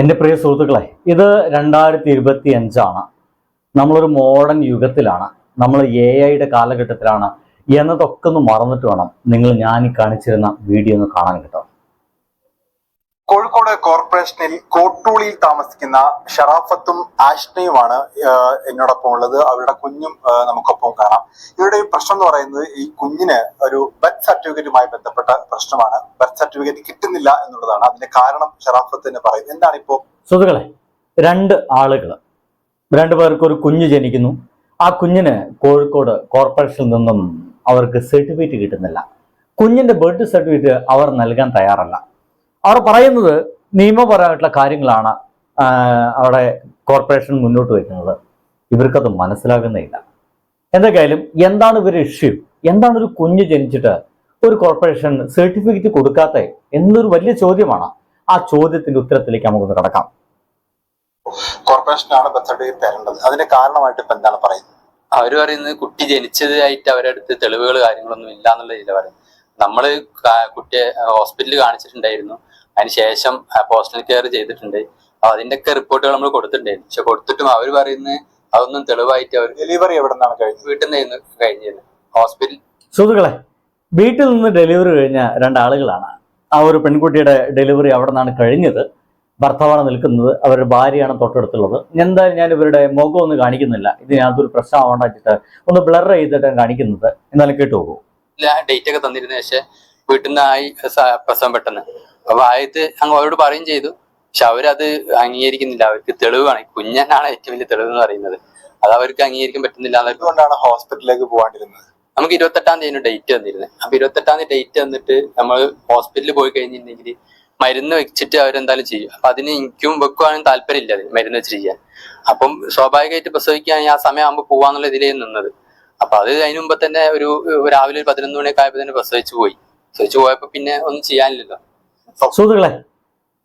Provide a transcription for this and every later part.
എന്റെ പ്രിയ സുഹൃത്തുക്കളെ ഇത് രണ്ടായിരത്തി ഇരുപത്തി അഞ്ചാണ് നമ്മളൊരു മോഡേൺ യുഗത്തിലാണ്. നമ്മൾ എ ഐയുടെ കാലഘട്ടത്തിലാണ്. എന്നതൊക്കെ ഒന്ന് മറന്നിട്ട് വേണം നിങ്ങൾ ഞാൻ കാണിച്ചിരുന്ന വീഡിയോ ഒന്ന് കാണാൻ കേട്ടോ. കോഴിക്കോട് കോർപ്പറേഷനിൽ കോട്ടൂളിയിൽ താമസിക്കുന്ന ഷറാഫത്തും ആഷ്നയുമാണ് എന്നോടൊപ്പം ഉള്ളത്. അവരുടെ കുഞ്ഞും നമുക്കൊപ്പം കാണാം. ഇവരുടെ പ്രശ്നം എന്ന് പറയുന്നത് ഈ കുഞ്ഞിന് ഒരു ബർത്ത് സർട്ടിഫിക്കറ്റുമായി ബന്ധപ്പെട്ട പ്രശ്നമാണ്. ബർത്ത് സർട്ടിഫിക്കറ്റ് കിട്ടുന്നില്ല എന്നുള്ളതാണ് അതിന്റെ കാരണം ഷറാഫത്ത് തന്നെ പറയുന്നത്. എന്താണ് ഇപ്പോ സുഹൃത്തുക്കളെ രണ്ട് ആളുകൾ രണ്ടു പേർക്ക് ഒരു കുഞ്ഞ് ജനിക്കുന്നു. ആ കുഞ്ഞിന് കോഴിക്കോട് കോർപ്പറേഷനിൽ നിന്നും അവർക്ക് സർട്ടിഫിക്കറ്റ് കിട്ടുന്നില്ല. കുഞ്ഞിന്റെ ബർത്ത് സർട്ടിഫിക്കറ്റ് അവർ നൽകാൻ തയ്യാറല്ല. അവർ പറയുന്നത് നിയമപരമായിട്ടുള്ള കാര്യങ്ങളാണ് അവിടെ കോർപ്പറേഷൻ മുന്നോട്ട് വയ്ക്കുന്നത്. ഇവർക്കത് മനസ്സിലാകുന്നില്ല എന്തൊക്കെയായാലും എന്താണ് ഇവരുടെ ഇഷ്യൂ എന്താണ് ഒരു കുഞ്ഞ് ജനിച്ചിട്ട് ഒരു കോർപ്പറേഷൻ സർട്ടിഫിക്കറ്റ് കൊടുക്കാത്ത എന്നൊരു വലിയ ചോദ്യമാണ്. ആ ചോദ്യത്തിന്റെ ഉത്തരത്തിലേക്ക് നമുക്കൊന്ന് കടക്കാം. കോർപ്പറേഷനാണ് ബർത്ത് സർട്ടിഫിക്കറ്റ് തരേണ്ടത്. അതിന്റെ കാരണമായിട്ട് ഇപ്പൊ എന്താണ് പറയുന്നത്? അവർ പറയുന്നത് കുട്ടി ജനിച്ചതായിട്ട് അവരടുത്ത് അടുത്ത് തെളിവുകൾ കാര്യങ്ങളൊന്നും ഇല്ല എന്നുള്ള രീതിയിൽ പറയുന്നത്. നമ്മൾ കുട്ടിയെ ഹോസ്പിറ്റലിൽ കാണിച്ചിട്ടുണ്ടായിരുന്നു. അതിനുശേഷം പോസ്റ്റൽ കെയർ ചെയ്തിട്ടുണ്ട്. അപ്പൊ അതിന്റെയൊക്കെ റിപ്പോർട്ടുകൾ നമ്മൾ കൊടുത്തിട്ടുണ്ടായിരുന്നു. പക്ഷെ കൊടുത്തിട്ടും അവർ പറയുന്നത് അതൊന്നും തെളിവായിട്ട് അവർ ഡെലിവറി എവിടെ നിന്നാണ് കഴിഞ്ഞത്? വീട്ടിൽ നിന്ന് കഴിഞ്ഞത് ഹോസ്പിറ്റൽ സുഹൃത്തുക്കളെ വീട്ടിൽ നിന്ന് ഡെലിവറി കഴിഞ്ഞ രണ്ടാളുകളാണ്. ആ ഒരു പെൺകുട്ടിയുടെ ഡെലിവറി അവിടെ നിന്നാണ് കഴിഞ്ഞത്. ഭർത്താവാണ് നിൽക്കുന്നത്. അവരുടെ ഭാര്യയാണ് തൊട്ടടുത്തുള്ളത്. എന്തായാലും ഞാൻ ഇവരുടെ മുഖം ഒന്നും കാണിക്കുന്നില്ല. ഇതിനകത്തൊരു പ്രശ്നം വെച്ചിട്ട് ഒന്ന് ബ്ലർ ചെയ്തിട്ടാണ് കാണിക്കുന്നത്. എന്നാലും കേട്ടു പോകും. ഡേറ്റ് ഒക്കെ തന്നിരുന്നു. പക്ഷെ വീട്ടിൽ നിന്നായി ആയി പ്രസവം പെട്ടെന്ന്. അപ്പൊ ആയത് അങ്ങ് അവരോട് പറയും ചെയ്തു. പക്ഷെ അവരത് അംഗീകരിക്കുന്നില്ല. അവർക്ക് തെളിവാണ്. കുഞ്ഞനാണ് ഏറ്റവും വലിയ തെളിവ് എന്ന് പറയുന്നത്. അത് അവർക്ക് അംഗീകരിക്കാൻ പറ്റുന്നില്ല അതുകൊണ്ടാണ് ഹോസ്പിറ്റലിലേക്ക് പോകാണ്ടിരുന്നത് നമുക്ക് ഇരുപത്തെട്ടാം തീയതി ഡേറ്റ് തന്നിരുന്നത്. അപ്പൊ ഇരുപത്തെട്ടാം തീയതി ഡേറ്റ് തന്നിട്ട് നമ്മൾ ഹോസ്പിറ്റലിൽ പോയി കഴിഞ്ഞിട്ടുണ്ടെങ്കിൽ മരുന്ന് വെച്ചിട്ട് അവരെന്തായാലും ചെയ്യും. അപ്പൊ അതിന് എനിക്കും വെക്കുവാനും താല്പര്യമില്ല അതിന് മരുന്ന് വെച്ച് ചെയ്യാൻ. അപ്പം സ്വാഭാവികമായിട്ട് പ്രസവിക്കാൻ ആ സമയം ആകുമ്പോൾ പോവാന്നുള്ള ഇതിലേ നിന്നത്. അപ്പൊ അത് അതിന് മുമ്പ് തന്നെ ഒരു ഒരു രാവിലെ ഒരു പതിനൊന്ന് മണിയൊക്കെ ആയപ്പോൾ തന്നെ പ്രസവിച്ചു പോയി. പ്രസവിച്ചു പോയപ്പോ പിന്നെ ഒന്നും ചെയ്യാനില്ലല്ലോ. സുഹൃത്തുക്കളെ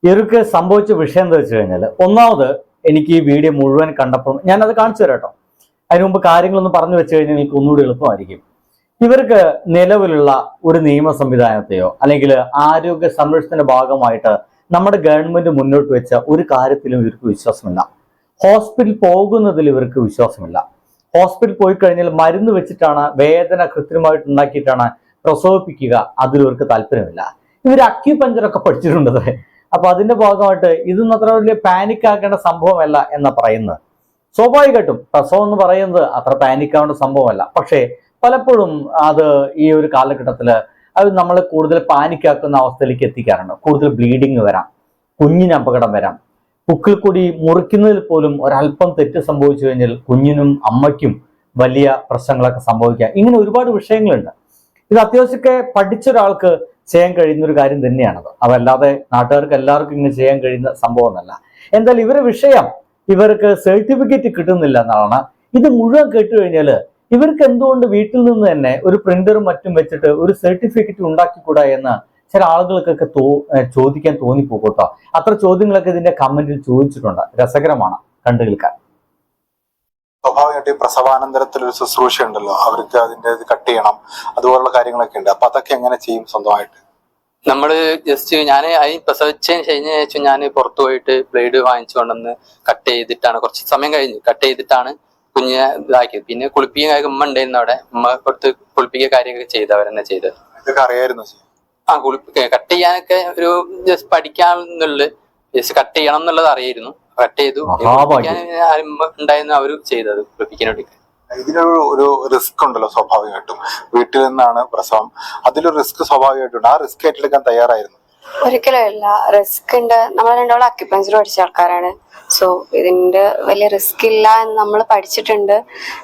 ഇവർക്ക് സംഭവിച്ച വിഷയം എന്താ വെച്ച് കഴിഞ്ഞാൽ ഒന്നാമത് എനിക്ക് ഈ വീഡിയോ മുഴുവൻ കണ്ടപ്പോൾ അത് കാണിച്ചു തരാം കേട്ടോ. അതിന് മുമ്പ് കാര്യങ്ങളൊന്നും പറഞ്ഞു വെച്ച് കഴിഞ്ഞാൽ എനിക്ക് ഒന്നുകൂടി എളുപ്പമായിരിക്കും. ഇവർക്ക് നിലവിലുള്ള ഒരു നിയമ സംവിധാനത്തെയോ അല്ലെങ്കിൽ ആരോഗ്യ സംരക്ഷണത്തിന്റെ ഭാഗമായിട്ട് നമ്മുടെ ഗവൺമെന്റ് മുന്നോട്ട് വെച്ച ഒരു കാര്യത്തിലും ഇവർക്ക് വിശ്വാസമില്ല. ഹോസ്പിറ്റൽ പോകുന്നതിൽ ഇവർക്ക് വിശ്വാസമില്ല. ഹോസ്പിറ്റൽ പോയി കഴിഞ്ഞാൽ മരുന്ന് വെച്ചിട്ടാണ് വേദന കൃത്രിമമായിട്ട് ഉണ്ടാക്കിയിട്ടാണ് പ്രസവിപ്പിക്കുക അതിൽ ഇവർക്ക് താല്പര്യമില്ല. ഇവർ അക്യുപഞ്ചറൊക്കെ പഠിച്ചിട്ടുണ്ട് അപ്പൊ അതിന്റെ ഭാഗമായിട്ട് ഇതൊന്നും അത്ര വലിയ പാനിക് ആക്കേണ്ട സംഭവമല്ല എന്നാ പറയുന്നത്. സ്വാഭാവികമായിട്ടും പ്രസവം എന്ന് പറയുന്നത് അത്ര പാനിക് ആവേണ്ട സംഭവമല്ല. പക്ഷേ പലപ്പോഴും അത് ഈ ഒരു കാലഘട്ടത്തിൽ അത് നമ്മളെ കൂടുതൽ പാനിക്കാക്കുന്ന അവസ്ഥയിലേക്ക് എത്തിക്കാറുണ്ട്. കൂടുതൽ ബ്ലീഡിങ് വരാം കുഞ്ഞിന് അപകടം വരാം. പുക്കിൽ കൂടി മുറിക്കുന്നതിൽ പോലും ഒരല്പം തെറ്റ് സംഭവിച്ചു കഴിഞ്ഞാൽ കുഞ്ഞിനും അമ്മയ്ക്കും വലിയ പ്രശ്നങ്ങളൊക്കെ സംഭവിക്കാം. ഇങ്ങനെ ഒരുപാട് വിഷയങ്ങളുണ്ട്. ഇത് അത്യാവശ്യമൊക്കെ പഠിച്ച ഒരാൾക്ക് ചെയ്യാൻ കഴിയുന്ന ഒരു കാര്യം തന്നെയാണത്. അതല്ലാതെ നാട്ടുകാർക്ക് എല്ലാവർക്കും ഇങ്ങനെ ചെയ്യാൻ കഴിയുന്ന സംഭവമൊന്നല്ല. എന്തായാലും ഇവരുടെ വിഷയം ഇവർക്ക് സർട്ടിഫിക്കറ്റ് കിട്ടുന്നില്ല എന്നാണ്. ഇത് മുഴുവൻ കേട്ട് കഴിഞ്ഞാൽ ഇവർക്ക് എന്തുകൊണ്ട് വീട്ടിൽ നിന്ന് തന്നെ ഒരു പ്രിന്ററും മറ്റും വെച്ചിട്ട് ഒരു സർട്ടിഫിക്കറ്റ് ഉണ്ടാക്കിക്കൂടാ എന്ന് ചില ആളുകൾക്കൊക്കെ തോ ചോദിക്കാൻ തോന്നിപ്പോകും കേട്ടോ. അത്ര ചോദ്യങ്ങളൊക്കെ ഇതിന്റെ കമന്റിൽ ചോദിച്ചിട്ടുണ്ട്. രസകരമാണ് കണ്ടു കേൾക്കാൻ സ്വാഭാവികമായിട്ട് ഈ പ്രസവാനന്തരത്തിൽ ഒരു ശുശ്രൂഷ ഉണ്ടല്ലോ. അവർക്ക് അതിന്റെ ഇത് കട്ട് ചെയ്യണം. അതുപോലുള്ള കാര്യങ്ങളൊക്കെ ഉണ്ട്. അപ്പൊ അതൊക്കെ എങ്ങനെ ചെയ്യും സ്വന്തമായിട്ട്? നമ്മൾ ജസ്റ്റ് ഞാൻ അതിന് പ്രസവിച്ചതിന് കഴിഞ്ഞ ശേഷം ഞാൻ പുറത്തു പോയിട്ട് ബ്ലേഡ് വാങ്ങിച്ചു കൊണ്ടുവന്ന് കട്ട് ചെയ്തിട്ടാണ്. കുറച്ച് സമയം കഴിഞ്ഞ്. കട്ട് ചെയ്തിട്ടാണ് കുഞ്ഞിനെ ഇതാക്കിയത്. പിന്നെ കുളിപ്പിക്കാൻ കാര്യം ഉമ്മ ഉണ്ടായിരുന്നു അവിടെ. ഉമ്മ കൊടുത്ത് കുളിപ്പിക്കുക കാര്യമൊക്കെ ചെയ്ത്. അവരെന്നെ ചെയ്തത് ഇതൊക്കെ അറിയായിരുന്നു ആ കുളിപ്പിക്ക കട്ട് ചെയ്യാനൊക്കെ ഒരു ജസ്റ്റ് പഠിക്കാന്നുള്ളത് ജസ്റ്റ് കട്ട് ചെയ്യണം എന്നുള്ളത് അറിയായിരുന്നു. കട്ട് ചെയ്തു. ഉണ്ടായിരുന്നു അവർ ചെയ്തത് വേണ്ടി ഇതിനൊരു ഒരു റിസ്ക് ഉണ്ടല്ലോ സ്വാഭാവികമായിട്ടും. വീട്ടിൽ നിന്നാണ് പ്രസവം. അതിലൊരു റിസ്ക് സ്വാഭാവികമായിട്ടുണ്ട് ആ റിസ്ക് ഏറ്റെടുക്കാൻ തയ്യാറായിരുന്നു. ഒരിക്കലും ഇല്ല റിസ്ക് ഉണ്ട്. നമ്മൾ രണ്ടോളം അക്യുപഞ്ചർ പഠിച്ച ആൾക്കാരാണ്. സോ ഇതിന്റെ വലിയ റിസ്ക് ഇല്ല എന്ന് നമ്മൾ പഠിച്ചിട്ടുണ്ട്.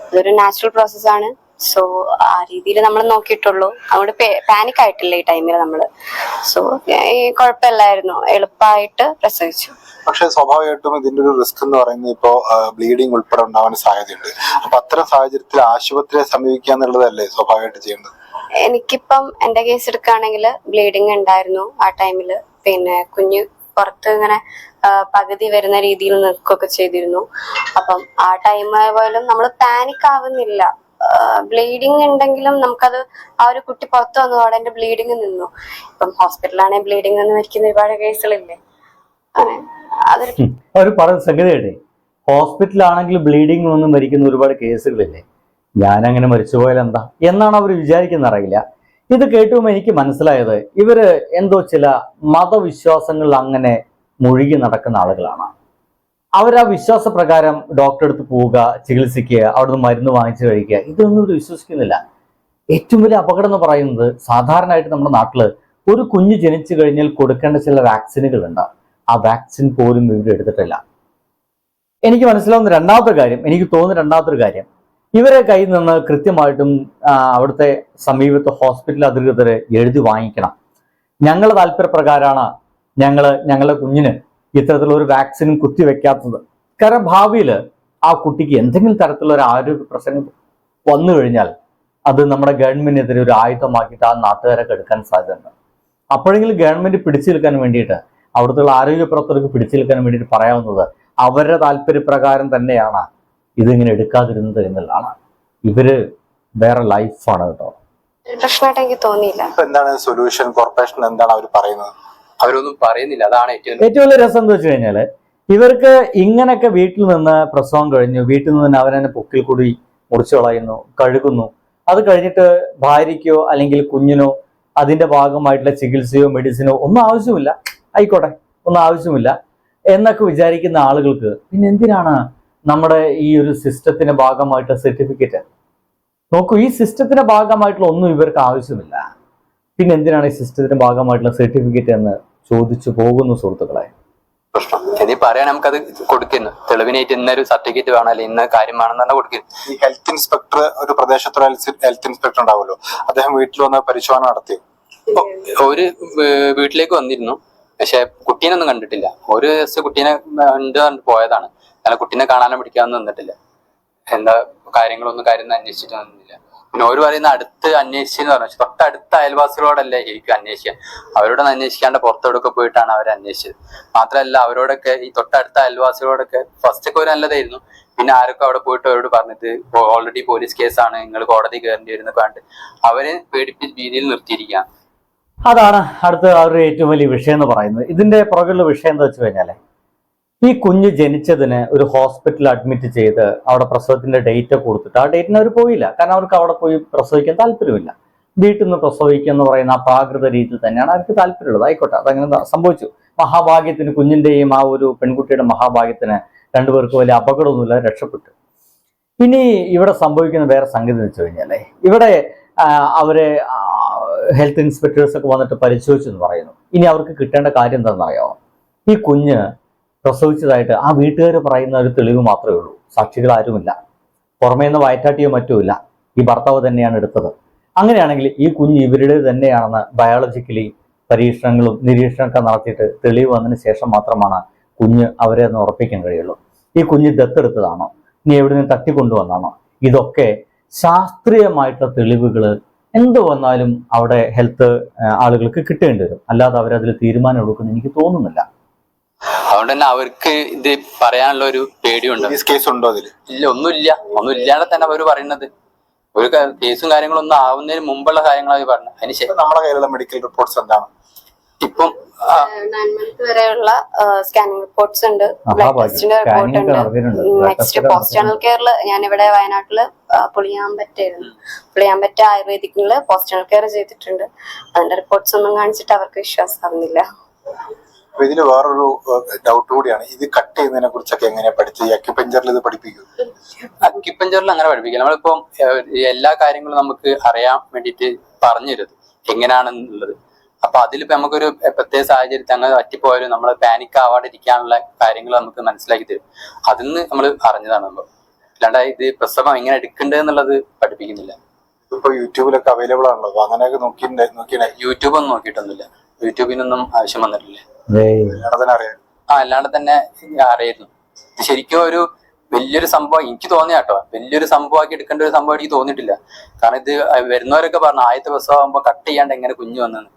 ഇതൊരു നാച്ചുറൽ പ്രോസസ്സാണ് സോ ആ രീതിയിൽ നമ്മൾ നോക്കിയിട്ടുള്ളൂ. അതുകൊണ്ട് പാനിക് ആയിട്ടില്ല ഈ ടൈമിൽ നമ്മൾ സോ ഈ കുഴപ്പമില്ലായിരുന്നു. എളുപ്പമായിട്ട് പ്രസവിച്ചു. പക്ഷെ സ്വാഭാവികമായിട്ടും ഇതിന്റെ ഒരു റിസ്ക് എന്ന് പറയുന്നത് ഇപ്പോ ബ്ലീഡിംഗ് ഉൾപ്പെടെ ഉണ്ടാവാൻ സാധ്യതയുണ്ട്. അപ്പൊ അത്തരം സാഹചര്യത്തിൽ ആശുപത്രിയെ സമീപിക്കുക എന്നുള്ളതല്ലേ സ്വാഭാവികമായിട്ട് ചെയ്യേണ്ടത്? എനിക്കിപ്പം എന്റെ കേസ് എടുക്കുകയാണെങ്കിൽ ബ്ലീഡിങ് ഉണ്ടായിരുന്നു ആ ടൈമിൽ പിന്നെ കുഞ്ഞ് പുറത്ത് ഇങ്ങനെ പകുതി വരുന്ന രീതിയിൽ നിൽക്കുകയൊക്കെ ചെയ്തിരുന്നു. അപ്പം ആ ടൈം പോലും നമ്മൾ പാനിക് ആവുന്നില്ല. ബ്ലീഡിങ് ഉണ്ടെങ്കിലും നമുക്കത് ആ ഒരു കുട്ടി പുറത്ത് വന്നതോടെ എന്റെ ബ്ലീഡിങ് നിന്നു. ഇപ്പം ഹോസ്പിറ്റലാണെങ്കിൽ ബ്ലീഡിങ് നിന്ന് മരിക്കുന്ന ഒരുപാട് കേസുകളില്ലേ? അതൊരു അവർ പറയുന്ന സംഗതിയുടെ ഹോസ്പിറ്റലാണെങ്കിൽ ബ്ലീഡിങ് ഒന്നും മരിക്കുന്ന ഒരുപാട് കേസുകളില്ലേ? ഞാനങ്ങനെ മരിച്ചുപോയാൽ എന്താ? എന്നാണ് അവർ വിചാരിക്കുന്ന അറിയില്ല. ഇത് കേട്ടുമ്പോൾ എനിക്ക് മനസ്സിലായത് ഇവർ എന്തോ ചില മതവിശ്വാസങ്ങളിൽ അങ്ങനെ മുഴുകി നടക്കുന്ന ആളുകളാണ്. അവർ ആ വിശ്വാസപ്രകാരം ഡോക്ടറെ അടുത്ത് പോവുക ചികിത്സിക്കുക അവിടുന്ന് മരുന്ന് വാങ്ങിച്ചു കഴിക്കുക ഇതൊന്നും ഇവർ വിശ്വസിക്കുന്നില്ല. ഏറ്റവും വലിയ അപകടം എന്ന് പറയുന്നത് സാധാരണയായിട്ട് നമ്മുടെ നാട്ടിൽ ഒരു കുഞ്ഞ് ജനിച്ചു കഴിഞ്ഞാൽ കൊടുക്കേണ്ട ചില വാക്സിനുകൾ ഉണ്ട് ആ വാക്സിൻ പോലും ഇവർ എടുത്തിട്ടില്ല. എനിക്ക് മനസ്സിലാവുന്ന രണ്ടാമത്തെ കാര്യം എനിക്ക് തോന്നുന്ന രണ്ടാമത്തൊരു കാര്യം. ഇവരെ കയ്യിൽ നിന്ന് കൃത്യമായിട്ടും അവിടുത്തെ സമീപത്തെ ഹോസ്പിറ്റൽ അധികൃതർ എഴുതി വാങ്ങിക്കണം. ഞങ്ങളുടെ താല്പര്യപ്രകാരമാണ് ഞങ്ങൾ ഞങ്ങളുടെ കുഞ്ഞിന് ഇത്തരത്തിലുള്ള ഒരു വാക്സിനും കുത്തിവെക്കാത്തത്. കാരണം ഭാവിയിൽ ആ കുട്ടിക്ക് എന്തെങ്കിലും തരത്തിലുള്ള ഒരു ആരോഗ്യ പ്രശ്നം വന്നു കഴിഞ്ഞാൽ അത് നമ്മുടെ ഗവൺമെന്റിനെതിരെ ഒരു ആയുധമാക്കിയിട്ട് ആ നാട്ടുകാരൊക്കെ എടുക്കാൻ സാധ്യതയുണ്ട്. അപ്പോഴെങ്കിലും ഗവൺമെന്റ് പിടിച്ചു നിൽക്കാൻ വേണ്ടിയിട്ട് അവിടുത്തെ ആരോഗ്യ പ്രവർത്തകർക്ക് പിടിച്ചു നിൽക്കാൻ വേണ്ടിയിട്ട് പറയാവുന്നത് അവരുടെ താല്പര്യപ്രകാരം തന്നെയാണ് ഇതിങ്ങനെ എടുക്കാതിരുന്നത് എന്നുള്ളതാണ്. ഇവർ വേറെ ലൈഫാണ് കേട്ടോ. പ്രശ്നമായിട്ട് എനിക്ക് തോന്നിയില്ല. ഇപ്പൊ എന്താണ് സൊല്യൂഷൻ കോർപ്പറേഷൻ എന്താണ് അവർ പറയുന്നത്? അവരൊന്നും പറയുന്നില്ല. അതാണ് ഏറ്റവും ഏറ്റവും വലിയ രസം എന്ന് വെച്ച് കഴിഞ്ഞാൽ ഇവർക്ക് ഇങ്ങനെയൊക്കെ വീട്ടിൽ നിന്ന് പ്രസവം കഴിഞ്ഞു. വീട്ടിൽ നിന്ന് അവനെ പൊക്കിൽ കൂടി മുറിച്ചു കളയുന്നു കഴുകുന്നു. അത് കഴിഞ്ഞിട്ട് ഭാര്യയ്ക്കോ അല്ലെങ്കിൽ കുഞ്ഞിനോ അതിന്റെ ഭാഗമായിട്ടുള്ള ചികിത്സയോ മെഡിസിനോ ഒന്നും ആവശ്യമില്ല. ആയിക്കോട്ടെ ഒന്നും ആവശ്യമില്ല എന്നൊക്കെ വിചാരിക്കുന്ന ആളുകൾക്ക് പിന്നെ എന്തിനാണ് നമ്മുടെ ഈ ഒരു സിസ്റ്റത്തിന്റെ ഭാഗമായിട്ടുള്ള സർട്ടിഫിക്കറ്റ്? നോക്കൂ ഈ സിസ്റ്റത്തിന്റെ ഭാഗമായിട്ടുള്ള ഒന്നും ഇവർക്ക് ആവശ്യമില്ല. പിന്നെ എന്തിനാണ് ഈ സിസ്റ്റത്തിന്റെ ഭാഗമായിട്ടുള്ള സർട്ടിഫിക്കറ്റ് എന്ന് ചോദിച്ചു പോകുന്നു സുഹൃത്തുക്കളെ. പ്രശ്നം. ഇനി പറയാൻ നമുക്കത് കൊടുക്കുന്നു. തെളിവിനായിട്ട് ഇന്നൊരു സർട്ടിഫിക്കറ്റ് വേണം അല്ലെങ്കിൽ ഇന്ന കാര്യം വേണം തന്നെ കൊടുക്കുന്നു. ഈ ഹെൽത്ത് ഇൻസ്പെക്ടർ ഒരു പ്രദേശത്തുള്ള ഹെൽത്ത് ഇൻസ്പെക്ടർ ഉണ്ടാവുമല്ലോ. അദ്ദേഹം വീട്ടിൽ വന്ന് പരിശോധന നടത്തി. ഒരു വീട്ടിലേക്ക് വന്നിരുന്നു. പക്ഷെ കുട്ടീനൊന്നും കണ്ടിട്ടില്ല. ഒരു ദിവസം കുട്ടീനെ ഉണ്ട് പോയതാണ്. അല്ല കുട്ടീനെ കാണാനും പിടിക്കാനൊന്നും നിന്നിട്ടില്ല. എന്താ കാര്യങ്ങളൊന്നും കാര്യം അന്വേഷിച്ചിട്ട് വന്നില്ല. പിന്നെ അവർ പറയുന്ന അടുത്ത് അന്വേഷിച്ചെന്ന് പറഞ്ഞു. തൊട്ടടുത്ത അയൽവാസികളോടല്ലേ ശരിക്കും അന്വേഷിക്കാൻ അവരോട് അന്വേഷിക്കാണ്ട് പുറത്തോടൊക്കെ പോയിട്ടാണ് അവർ അന്വേഷിച്ചത്. മാത്രമല്ല അവരോടൊക്കെ ഈ തൊട്ടടുത്ത അയൽവാസികളോടൊക്കെ ഫസ്റ്റ് ഒക്കെ ഒരു നല്ലതായിരുന്നു. പിന്നെ ആരൊക്കെ അവിടെ പോയിട്ട് അവരോട് പറഞ്ഞിട്ട് ഓൾറെഡി പോലീസ് കേസാണ് നിങ്ങൾ കോടതി കയറേണ്ടി വരുന്ന കണ്ട് അവരെ പേടിപ്പിച്ച് രീതിയിൽ നിർത്തിയിരിക്കുകയാണ് അതാണ് അടുത്ത അവരുടെ ഏറ്റവും വലിയ വിഷയം എന്ന് പറയുന്നത്. ഇതിന്റെ പുറകിലുള്ള വിഷയം എന്താ വെച്ച് കഴിഞ്ഞാൽ ഈ കുഞ്ഞ് ജനിച്ചതിന് ഒരു ഹോസ്പിറ്റലിൽ അഡ്മിറ്റ് ചെയ്ത് അവിടെ പ്രസവത്തിന്റെ ഡേറ്റ് കൊടുത്തിട്ട് ആ ഡേറ്റിന് അവർ പോയില്ല. കാരണം അവർക്ക് അവിടെ പോയി പ്രസവിക്കാൻ താല്പര്യമില്ല. വീട്ടിൽ നിന്ന് പ്രസവിക്കുക എന്ന് പറയുന്ന ആ പ്രാകൃത രീതിയിൽ തന്നെയാണ് അവർക്ക് താല്പര്യമുള്ളത്. ആയിക്കോട്ടെ അതങ്ങനെ സംഭവിച്ചു. മഹാഭാഗ്യത്തിന് കുഞ്ഞിന്റെയും ആ ഒരു പെൺകുട്ടിയുടെ മഹാഭാഗ്യത്തിന് രണ്ടുപേർക്കും വലിയ അപകടമൊന്നുമില്ല രക്ഷപ്പെട്ടു. ഇനി ഇവിടെ സംഭവിക്കുന്ന വേറെ സംഗതി വെച്ച് കഴിഞ്ഞാലേ ഇവിടെ അവരെ ഹെൽത്ത് ഇൻസ്പെക്ടേഴ്സ് ഒക്കെ വന്നിട്ട് പരിശോധിച്ചു എന്ന് പറയുന്നു. ഇനി അവർക്ക് കിട്ടേണ്ട കാര്യം എന്താണെന്നറിയാമോ ഈ കുഞ്ഞ് പ്രസവിച്ചതായിട്ട് ആ വീട്ടുകാർ പറയുന്ന ഒരു തെളിവ് മാത്രമേ ഉള്ളൂ. സാക്ഷികൾ ആരുമില്ല. പുറമേ നിന്ന് വയറ്റാട്ടിയോ മറ്റോ ഇല്ല. ഈ ഭർത്താവ് തന്നെയാണ് എടുത്തത്. അങ്ങനെയാണെങ്കിൽ ഈ കുഞ്ഞ് ഇവരുടെ തന്നെയാണെന്ന് ബയോളജിക്കലി പരീക്ഷണങ്ങളും നിരീക്ഷണമൊക്കെ നടത്തിയിട്ട് തെളിവ് വന്നതിന് ശേഷം മാത്രമാണ് കുഞ്ഞ് അവരെ ഒന്ന് ഉറപ്പിക്കാൻ കഴിയുള്ളൂ. ഈ കുഞ്ഞ് ദത്തെടുത്തതാണോ? നീ എവിടെ നിന്ന് തട്ടിക്കൊണ്ടുവന്നാണോ? ഇതൊക്കെ ശാസ്ത്രീയമായിട്ടുള്ള തെളിവുകൾ എന്ത് വന്നാലും അവിടെ ഹെൽത്ത് ആളുകൾക്ക് കിട്ടേണ്ടി വരും. അല്ലാതെ അവരതിൽ തീരുമാനം എടുക്കുന്നു എനിക്ക് തോന്നുന്നില്ല. അതുകൊണ്ട് തന്നെ അവർക്ക് ഇത് പറയാനുള്ള ഒരു പേടിയുണ്ട്. കേസ് ഉണ്ടോ അതിൽ ഇല്ല ഒന്നുമില്ല. ഒന്നുമില്ലാതെ തന്നെ അവർ പറയുന്നത്. ഒരു കേസും കാര്യങ്ങളും ഒന്നും ആവുന്നതിന് മുമ്പുള്ള കാര്യങ്ങളാണ് പറഞ്ഞത്. അതിന് ശേഷം നമ്മുടെ കയ്യിലുള്ള മെഡിക്കൽ റിപ്പോർട്ട്സ് എന്താണ്? ഇപ്പം നയൻ മന്ത് വരെയുള്ള സ്കാനിങ് റിപ്പോർട്ട്സ് ഉണ്ട്. ബ്ലഡ് ടെസ്റ്റിന്റെ റിപ്പോർട്ട് ഉണ്ട്. നെക്സ്റ്റ് പോസ്റ്റ് കെയറിൽ ഞാനിവിടെ വയനാട്ടിൽ പുളിയാമ്പറ്റായിരുന്നു പുളിയാമ്പറ്റ ആയുർവേദിക്കിൽ പോസ്റ്റ് കെയർ ചെയ്തിട്ടുണ്ട്. അതിന്റെ റിപ്പോർട്ട്സ് ഒന്നും കാണിച്ചിട്ട് അവർക്ക് വിശ്വാസമാവുന്നില്ല. അപ്പൊ ഇതിൽ വേറൊരു ഡൗട്ട് കൂടിയാണ്. ഇത് കട്ട് ചെയ്യുന്നതിനെ കുറിച്ചൊക്കെ എങ്ങനെയാ പഠിച്ചത്? അക്യുപഞ്ചറിൽ ഇത് പഠിപ്പിക്കും അക്യുപഞ്ചറിൽ അങ്ങനെ പഠിപ്പിക്കുക നമ്മളിപ്പം എല്ലാ കാര്യങ്ങളും നമുക്ക് അറിയാൻ വേണ്ടിയിട്ട് പറഞ്ഞു തരുത് എങ്ങനെയാണെന്നുള്ളത്. അപ്പൊ അതിലിപ്പോ നമുക്കൊരു പ്രത്യേക സാഹചര്യത്തിൽ അങ്ങനെ പറ്റിപ്പോയാലും നമ്മൾ പാനിക് ആവാതിരിക്കാനുള്ള കാര്യങ്ങൾ നമുക്ക് മനസ്സിലാക്കി തരും. അതിൽ നിന്ന് നമ്മൾ അറിഞ്ഞതാണ് നമ്മൾ. അല്ലാണ്ട് ഇത് പ്രസവം എങ്ങനെ എടുക്കേണ്ടത് എന്നുള്ളത് പഠിപ്പിക്കുന്നില്ല. ഇപ്പൊ യൂട്യൂബിലൊക്കെ അവൈലബിൾ ആണല്ലോ. അങ്ങനെയൊക്കെ നോക്കി യൂട്യൂബ് ഒന്നും നോക്കിയിട്ടൊന്നുമില്ല. യൂട്യൂബിനൊന്നും ആവശ്യം വന്നിട്ടില്ല. ആ അല്ലാണ്ട് തന്നെ അറിയായിരുന്നു. ഇത് ശരിക്കും ഒരു വലിയൊരു സംഭവം എനിക്ക് തോന്നിയ കേട്ടോ. വലിയൊരു സംഭവമാക്കി എടുക്കേണ്ട ഒരു സംഭവം എനിക്ക് തോന്നിയിട്ടില്ല. കാരണം ഇത് വരുന്നവരൊക്കെ പറഞ്ഞു ആദ്യത്തെ ബസ് ആകുമ്പോൾ കട്ട് ചെയ്യാണ്ട് എങ്ങനെ കുഞ്ഞു വന്നെന്ന്.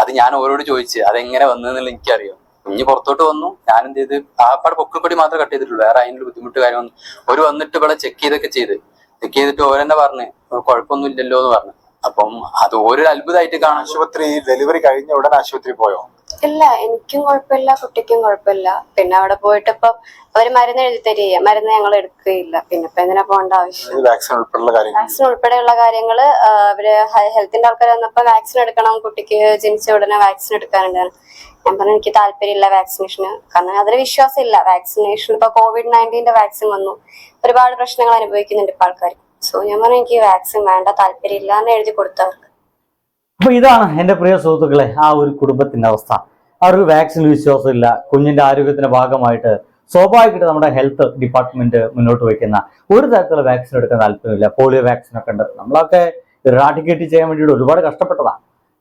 അത് ഞാൻ ഓരോട് ചോദിച്ചു അതെങ്ങനെ വന്നതെന്നുള്ള എനിക്കറിയാം. കുഞ്ഞ് പുറത്തോട്ട് വന്നു. ഞാൻ എന്ത് ചെയ്ത് ആപ്പാട് പാട് പൊക്കിൾക്കൊടി മാത്രമേ കട്ട് ചെയ്തിട്ടുള്ളൂ. വേറെ അതിനൊരു ബുദ്ധിമുട്ട് കാര്യമൊന്നും ഒരു വന്നിട്ട് ഇവിടെ ചെക്ക് ചെയ്തൊക്കെ ചെയ്ത്. ചെക്ക് ചെയ്തിട്ട് ഓരെന്നെ പറഞ്ഞ് കുഴപ്പമൊന്നും ഇല്ലല്ലോ എന്ന് പറഞ്ഞു. അപ്പം അത് ഓരോ അത്ഭുതമായിട്ട് കാണാൻ ആശുപത്രി ഡെലിവറി കഴിഞ്ഞ ഉടനെ ആശുപത്രി പോയോ? ഇല്ല എനിക്കും കുഴപ്പമില്ല കുട്ടിക്കും കുഴപ്പമില്ല. പിന്നെ അവിടെ പോയിട്ട് ഇപ്പൊ അവർ മരുന്ന് എഴുതി തരിക മരുന്ന് ഞങ്ങൾ എടുക്കുകയില്ല. പിന്നെ ഇപ്പൊ എന്തിനാ പോകേണ്ട ആവശ്യം? വാക്സിൻ ഉൾപ്പെടെയുള്ള കാര്യങ്ങൾ. വാക്സിൻ ഉൾപ്പെടെയുള്ള കാര്യങ്ങൾ അവർ ഹെൽത്തിന്റെ ആൾക്കാർ വന്നപ്പോ വാക്സിൻ എടുക്കണം കുട്ടിക്ക് ജനിച്ച ഉടനെ വാക്സിൻ എടുക്കാനുണ്ടായിരുന്നു. ഞാൻ പറഞ്ഞു എനിക്ക് താല്പര്യമില്ല വാക്സിനേഷന് കാരണം അതിന് വിശ്വാസമില്ല. വാക്സിനേഷൻ ഇപ്പൊ കോവിഡ് നയന്റീന്റെ വാക്സിൻ വന്നു. ഒരുപാട് പ്രശ്നങ്ങൾ അനുഭവിക്കുന്നുണ്ട് ഇപ്പൊ ആൾക്കാർ സോ ഞാൻ പറഞ്ഞു എനിക്ക് വാക്സിൻ വേണ്ട താല്പര്യമില്ല എന്ന് എഴുതി കൊടുത്തവർക്ക്. അപ്പൊ ഇതാണ് എന്റെ പ്രിയ സുഹൃത്തുക്കളെ ആ ഒരു കുടുംബത്തിന്റെ അവസ്ഥ. അവർക്ക് വാക്സിൻ വിശ്വാസമില്ല. കുഞ്ഞിന്റെ ആരോഗ്യത്തിന്റെ ഭാഗമായിട്ട് സ്വാഭാവികമായിട്ട് നമ്മുടെ ഹെൽത്ത് ഡിപ്പാർട്ട്മെന്റ് മുന്നോട്ട് വയ്ക്കുന്ന ഒരു തരത്തിലുള്ള വാക്സിൻ എടുക്കാൻ താല്പര്യമില്ല. പോളിയോ വാക്സിൻ ഒക്കെ ഉണ്ട്. നമ്മളൊക്കെ ഇറാഡിക്കേറ്റ് ചെയ്യാൻ വേണ്ടിയിട്ട് ഒരുപാട് കഷ്ടപ്പെട്ടതാണ്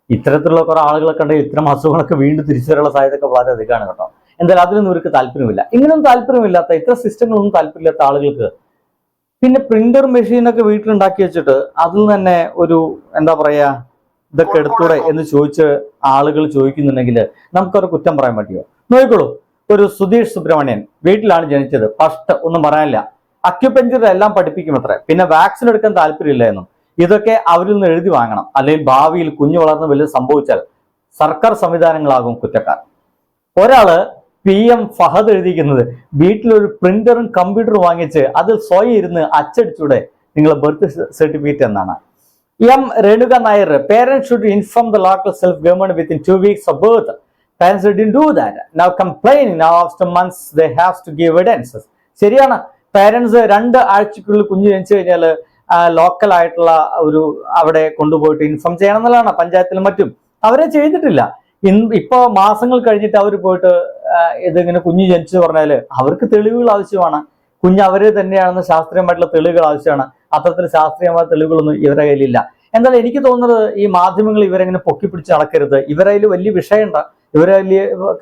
ഇത്തരത്തിലുള്ള കുറെ ആളുകളൊക്കെ ഉണ്ടെങ്കിൽ ഇത്തരം അസുഖങ്ങളൊക്കെ വീണ്ടും തിരിച്ചുവരാനുള്ള സാധ്യതയൊക്കെ വളരെ അധികമാണ് കേട്ടോ. എന്തായാലും അതിലൊന്നും ഇവർക്ക് താല്പര്യമില്ല. ഇങ്ങനൊന്നും താല്പര്യമില്ലാത്ത ഇത്ര സിസ്റ്റങ്ങളൊന്നും താല്പര്യമില്ലാത്ത ആളുകൾക്ക് പിന്നെ പ്രിന്റർ മെഷീനൊക്കെ വീട്ടിലുണ്ടാക്കി വെച്ചിട്ട് അതിൽ തന്നെ ഒരു എന്താ പറയാ ഇതൊക്കെ എടുത്തൂടെ എന്ന് ചോദിച്ച് ആളുകൾ ചോദിക്കുന്നുണ്ടെങ്കിൽ നമുക്കൊരു കുറ്റം പറയാൻ പറ്റുമോ നോക്കിക്കോളൂ. ഒരു സുധീഷ് സുബ്രഹ്മണ്യൻ വീട്ടിലാണ് ജനിച്ചത്. ഫസ്റ്റ് ഒന്നും പറയാനില്ല. അക്യുപഞ്ചർ എല്ലാം പഠിപ്പിക്കും അത്ര പിന്നെ വാക്സിൻ എടുക്കാൻ താല്പര്യമില്ല എന്നും ഇതൊക്കെ അവരിൽ നിന്ന് എഴുതി വാങ്ങണം. അല്ലെങ്കിൽ ഭാവിയിൽ കുഞ്ഞു വളർന്ന് വലിയ സംഭവിച്ചാൽ സർക്കാർ സംവിധാനങ്ങളാകും കുറ്റക്കാർ. ഒരാൾ പി എം ഫഹദ് എഴുതിയിരിക്കുന്നത് വീട്ടിലൊരു പ്രിന്ററും കമ്പ്യൂട്ടറും വാങ്ങിച്ച് അതിൽ സ്വയം ഇരുന്ന് അച്ചടിച്ചൂടെ നിങ്ങളെ ബർത്ത് സർട്ടിഫിക്കറ്റ് എന്നാണ്. M Renuka Nair parents should inform the local self government within two weeks of birth parents didn't do that now complaining after months they have to give evidences ശരിയാണ്. പാരൻസ് രണ്ട് ആഴ്ചക്കുള്ളിൽ കുഞ്ഞ് ജനിച്ചു കഴിഞ്ഞാൽ local ആയിട്ടുള്ള ഒരു അവിടെ കൊണ്ടുപോയിട്ട് ഇൻഫോം ചെയ്യണം എന്നുള്ളതാണ്. പഞ്ചായത്തിലും മറ്റും. അവരെ ചെയ്തിട്ടില്ല. ഇപ്പൊ മാസങ്ങൾ കഴിഞ്ഞിട്ട് അവർ പോയിട്ട് ഇതിങ്ങനെ കുഞ്ഞ് ജനിച്ചു പറഞ്ഞാൽ അവർക്ക് തെളിവുകൾ ആവശ്യമാണ്. കുഞ്ഞ് അവരെ തന്നെയാണെന്ന് ശാസ്ത്രീയമായിട്ടുള്ള തെളിവുകൾ ആവശ്യമാണ്. അത്തരത്തിൽ ശാസ്ത്രീയമായ തെളിവുകളൊന്നും ഇവരുടെ കയ്യിലില്ല. എന്നാൽ എനിക്ക് തോന്നുന്നത് ഈ മാധ്യമങ്ങൾ ഇവരെങ്ങനെ പൊക്കിപ്പിടിച്ച് നടക്കരുത് ഇവരെ കയ്യിൽ വലിയ വിഷയമുണ്ട് ഇവരെ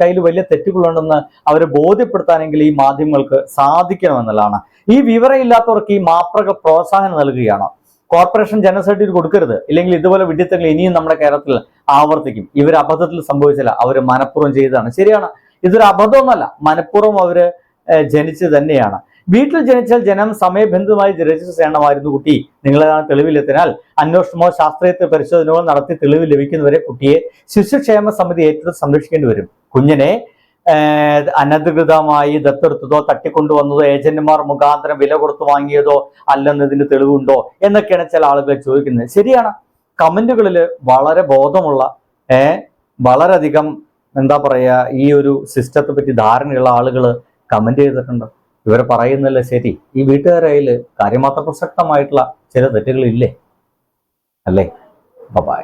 കയ്യിൽ വലിയ തെറ്റുകളുണ്ടെന്ന് അവരെ ബോധ്യപ്പെടുത്താനെങ്കിൽ ഈ മാധ്യമങ്ങൾക്ക് സാധിക്കണമെന്നുള്ളതാണ്. ഈ വിവരമില്ലാത്തവർക്ക് ഈ മാപ്രക പ്രോത്സാഹനം നൽകുകയാണ്? കോർപ്പറേഷൻ ജനറൽ കൊടുക്കരുത്. ഇല്ലെങ്കിൽ ഇതുപോലെ വിഡിത്തങ്ങൾ ഇനിയും നമ്മുടെ കേരളത്തിൽ ആവർത്തിക്കും. ഇവർ അബദ്ധത്തിൽ സംഭവിച്ചില്ല. അവർ മനഃപൂർവം ചെയ്തതാണ്. ശരിയാണ്. ഇതൊരു അബദ്ധമൊന്നുമല്ല. മനഃപൂർവം ഏഹ്, ജനിച്ചു തന്നെയാണ്. വീട്ടിൽ ജനിച്ചാൽ ജനം സമയബന്ധിതമായി രജിസ്റ്റർ ചെയ്യണമായിരുന്നു കുട്ടി. നിങ്ങളേതാണ് തെളിവിലെത്തിനാൽ അന്വേഷണമോ ശാസ്ത്രീയത്തെ പരിശോധനയോ നടത്തി തെളിവ് ലഭിക്കുന്നവരെ കുട്ടിയെ ശിശുക്ഷേമ സമിതി ഏറ്റെടുത്ത് സംരക്ഷിക്കേണ്ടി വരും. കുഞ്ഞിനെ അനധികൃതമായി ദത്തെടുത്തതോ തട്ടിക്കൊണ്ടുവന്നതോ ഏജന്റുമാർ മുഖാന്തരം വില കൊടുത്തു വാങ്ങിയതോ അല്ലെന്നതിന് തെളിവുണ്ടോ എന്നൊക്കെയാണ് ചില ആളുകൾ ചോദിക്കുന്നത്. ശരിയാണ്. കമന്റുകളിൽ വളരെ ബോധമുള്ള ഏഹ് വളരെയധികം എന്താ പറയുക ഈ ഒരു സിസ്റ്റത്തെ പറ്റി ധാരണയുള്ള ആളുകൾ കമന്റ് ചെയ്തിട്ടുണ്ട്. ഇവർ പറയുന്നല്ലേ ശരി? ഈ വീട്ടുകാരയിൽ കാര്യമാത്ര പ്രസക്തമായിട്ടുള്ള ചില തെറ്റുകളില്ലേ? അല്ലേ? ബൈ